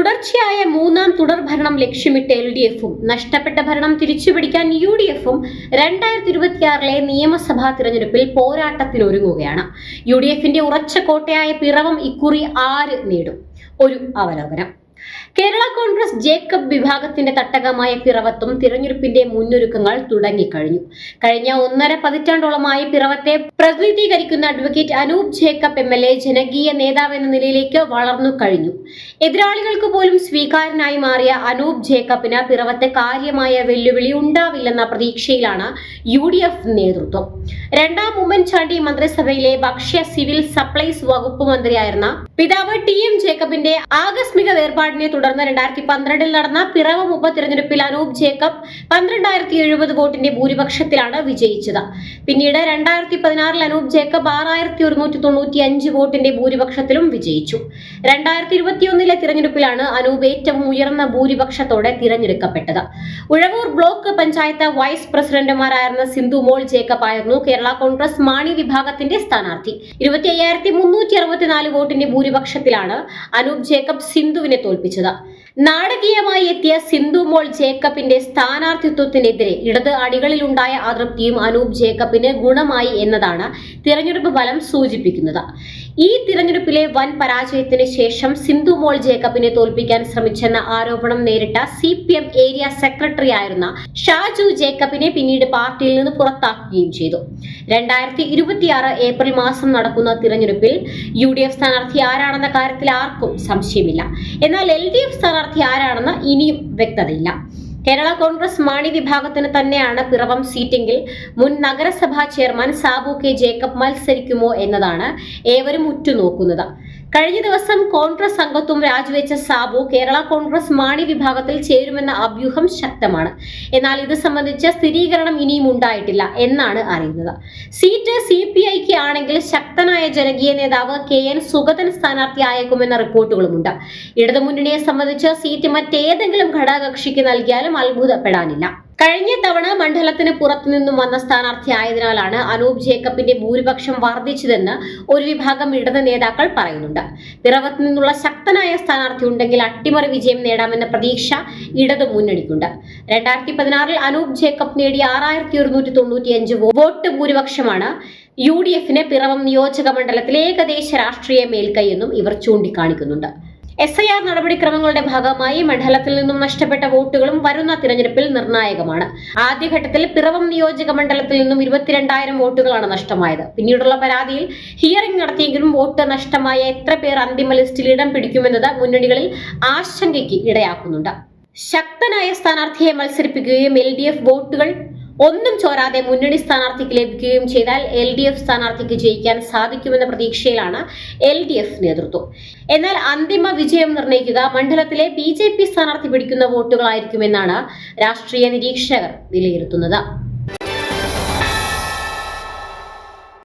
തുടർച്ചയായ മൂന്നാം തുടർഭരണം ലക്ഷ്യമിട്ട് എൽ ഡി എഫും നഷ്ടപ്പെട്ട ഭരണം തിരിച്ചുപിടിക്കാൻ യു ഡി എഫും രണ്ടായിരത്തി ഇരുപത്തിയാറിലെ നിയമസഭാ തിരഞ്ഞെടുപ്പിൽ പോരാട്ടത്തിനൊരുങ്ങുകയാണ് യു ഡി എഫിന്റെ ഉറച്ച കോട്ടയായ പിറവം ഇക്കുറി ആര് നേടും? ഒരു അവലോകനം. കേരള കോൺഗ്രസ് ജേക്കബ് വിഭാഗത്തിന്റെ തട്ടകമായ പിറവത്തും തിരഞ്ഞെടുപ്പിന്റെ മുന്നൊരുക്കങ്ങൾ തുടങ്ങിക്കഴിഞ്ഞു. കഴിഞ്ഞ ഒന്നര പതിറ്റാണ്ടോളമായി പിറവത്തെ പ്രതിനിധീകരിക്കുന്ന advocate Anoop Jacob M L A ജനകീയ നേതാവ് എന്ന നിലയിലേക്ക് വളർന്നു കഴിഞ്ഞു. എതിരാളികൾക്ക് പോലും സ്വീകാരനായി മാറിയ അനൂപ് ജേക്കബിന് പിറവത്തെ കാര്യമായ വെല്ലുവിളി ഉണ്ടാവില്ലെന്ന പ്രതീക്ഷയിലാണ് യു ഡി എഫ് നേതൃത്വം. രണ്ടാം ഉമ്മൻചാണ്ടി മന്ത്രിസഭയിലെ ഭക്ഷ്യ സിവിൽ സപ്ലൈസ് വകുപ്പ് മന്ത്രിയായിരുന്ന പിതാവ് ടി എം ജേക്കബിന്റെ ആകസ്മിക വേർപാടിനെ തുടർന്ന് രണ്ടായിരത്തി പന്ത്രണ്ടിൽ നടന്ന പിറവം ഉപതിരഞ്ഞെടുപ്പിൽ അനൂപ് ജേക്കബ് പന്ത്രണ്ടായിരത്തി എഴുപത് വോട്ടിന്റെ ഭൂരിപക്ഷത്തിലാണ് വിജയിച്ചത്. പിന്നീട് രണ്ടായിരത്തി പതിനാറിൽ അനൂപ് ജേക്കബ് ആറായിരത്തി ഒരുന്നൂറ്റി തൊണ്ണൂറ്റി അഞ്ച് വോട്ടിന്റെ ഭൂരിപക്ഷത്തിലും വിജയിച്ചു. രണ്ടായിരത്തി ഇരുപത്തിയൊന്നിലെ തിരഞ്ഞെടുപ്പിലാണ് അനൂപ് ഏറ്റവും ഉയർന്ന ഭൂരിപക്ഷത്തോടെ തിരഞ്ഞെടുക്കപ്പെട്ടത്. ഉഴവൂർ ബ്ലോക്ക് പഞ്ചായത്ത് വൈസ് പ്രസിഡന്റുമാരായിരുന്ന സിന്ധു മോൾ ജേക്കബ് ആയിരുന്നു കേരള കോൺഗ്രസ് മാണി വിഭാഗത്തിന്റെ സ്ഥാനാർത്ഥി. ഇരുപത്തി അയ്യായിരത്തി മുന്നൂറ്റി അറുപത്തിനാല് വോട്ടിന്റെ ഭൂരിപക്ഷത്തിലാണ് അനൂപ് ജേക്കബ് സിന്ധുവിനെ തോൽപ്പിച്ചത്. Bị 的 നാടകീയമായി എത്തിയ സിന്ധു മോൾ ജേക്കബിന്റെ സ്ഥാനാർത്ഥിത്വത്തിനെതിരെ ഇടത് അടികളിലുണ്ടായ അതൃപ്തിയും അനൂപ് ജേക്കബിന് ഗുണമായി എന്നതാണ് തിരഞ്ഞെടുപ്പ് ഫലം സൂചിപ്പിക്കുന്നത്. ഈ തിരഞ്ഞെടുപ്പിലെ വൻ പരാജയത്തിന് ശേഷം സിന്ധു മോൾ ജേക്കബിനെ തോൽപ്പിക്കാൻ ശ്രമിച്ചെന്ന ആരോപണം നേരിട്ട C P M area secretary ആയിരുന്ന ഷാജു ജേക്കബിനെ പിന്നീട് പാർട്ടിയിൽ നിന്ന് പുറത്താക്കുകയും ചെയ്തു. രണ്ടായിരത്തി ഇരുപത്തിയാറ് ഏപ്രിൽ മാസം നടക്കുന്ന തിരഞ്ഞെടുപ്പിൽ യു ഡി എഫ് സ്ഥാനാർത്ഥി ആരാണെന്ന കാര്യത്തിൽ ആർക്കും സംശയമില്ല. എന്നാൽ എൽ ഡി എഫ് സ്ഥാനാർത്ഥി ആരാണെന്ന് ഇനിയും വ്യക്തതയില്ല. കേരള കോൺഗ്രസ് മാണി വിഭാഗത്തിന് തന്നെയാണ് പിറവം സീറ്റെങ്കിൽ മുൻ നഗരസഭാ ചെയർമാൻ സാബു കെ ജേക്കബ് മത്സരിക്കുമോ എന്നതാണ് ഏവരും ഉറ്റുനോക്കുന്നത്. കഴിഞ്ഞ ദിവസം കോൺഗ്രസ് അംഗത്വം രാജിവെച്ച സാബു കേരള കോൺഗ്രസ് മാണി വിഭാഗത്തിൽ ചേരുമെന്ന അഭ്യൂഹം ശക്തമാണ്. എന്നാൽ ഇത് സംബന്ധിച്ച സ്ഥിരീകരണം ഇനിയും ഉണ്ടായിട്ടില്ല എന്നാണ് അറിയുന്നത്. സീറ്റ് സി പി ഐക്ക് ആണെങ്കിൽ ശക്തനായ ജനകീയ നേതാവ് കെ എൻ സുഗതൻ സ്ഥാനാർത്ഥിയായേക്കുമെന്ന റിപ്പോർട്ടുകളുമുണ്ട്. ഇടതുമുന്നണിയെ സംബന്ധിച്ച് സീറ്റ് മറ്റേതെങ്കിലും ഘടകകക്ഷിക്ക് നൽകിയാലും അത്ഭുതപ്പെടാനില്ല. കഴിഞ്ഞ തവണ മണ്ഡലത്തിന് പുറത്തുനിന്നും വന്ന സ്ഥാനാർത്ഥി ആയതിനാലാണ് അനൂപ് ജേക്കബിന്റെ ഭൂരിപക്ഷം വർദ്ധിച്ചതെന്ന് ഒരു വിഭാഗം ഇടത് നേതാക്കൾ പറയുന്നുണ്ട്. പിറവത്ത് നിന്നുള്ള ശക്തനായ സ്ഥാനാർത്ഥി ഉണ്ടെങ്കിൽ അട്ടിമറി വിജയം നേടാമെന്ന പ്രതീക്ഷ ഇടത് മുന്നണിക്കുണ്ട്. രണ്ടായിരത്തി പതിനാറിൽ അനൂപ് ജേക്കബ് നേടിയ ആറായിരത്തി ഒരുന്നൂറ്റി തൊണ്ണൂറ്റി അഞ്ച് വോട്ട് ഭൂരിപക്ഷമാണ്. യു ഡി എഫിന് പിറവം നിയോജക മണ്ഡലത്തിലെ ഏകദേശ രാഷ്ട്രീയ മേൽക്കൈയെന്നും ഇവർ ചൂണ്ടിക്കാണിക്കുന്നുണ്ട്. എസ് ഐ ആർ നടപടിക്രമങ്ങളുടെ ഭാഗമായി മണ്ഡലത്തിൽ നിന്നും നഷ്ടപ്പെട്ട വോട്ടുകളും വരുന്ന തിരഞ്ഞെടുപ്പിൽ നിർണായകമാണ്. ആദ്യഘട്ടത്തിൽ പിറവം നിയോജക മണ്ഡലത്തിൽ നിന്നും ഇരുപത്തിരണ്ടായിരം വോട്ടുകളാണ് നഷ്ടമായത്. പിന്നീടുള്ള പരാതിയിൽ ഹിയറിംഗ് നടത്തിയെങ്കിലും വോട്ട് നഷ്ടമായ എത്ര പേർ അന്തിമ ലിസ്റ്റിൽ ഇടം പിടിക്കുമെന്നത് മുന്നണികളിൽ ആശങ്കയ്ക്ക് ഇടയാക്കുന്നുണ്ട്. ശക്തനായ സ്ഥാനാർത്ഥിയെ മത്സരിപ്പിക്കുകയും എൽ ഡി എഫ് വോട്ടുകൾ ഒന്നും ചോരാതെ മുന്നണി സ്ഥാനാർത്ഥിക്ക് ലഭിക്കുകയും ചെയ്താൽ എൽ ഡി എഫ് സ്ഥാനാർത്ഥിക്ക് ജയിക്കാൻ സാധിക്കുമെന്ന പ്രതീക്ഷയിലാണ് എൽ ഡി എഫ് നേതൃത്വം. എന്നാൽ അന്തിമ വിജയം നിർണയിക്കുക മണ്ഡലത്തിലെ ബി ജെ പി സ്ഥാനാർത്ഥി പിടിക്കുന്ന വോട്ടുകളായിരിക്കുമെന്നാണ് രാഷ്ട്രീയ നിരീക്ഷകർ വിലയിരുത്തുന്നത്.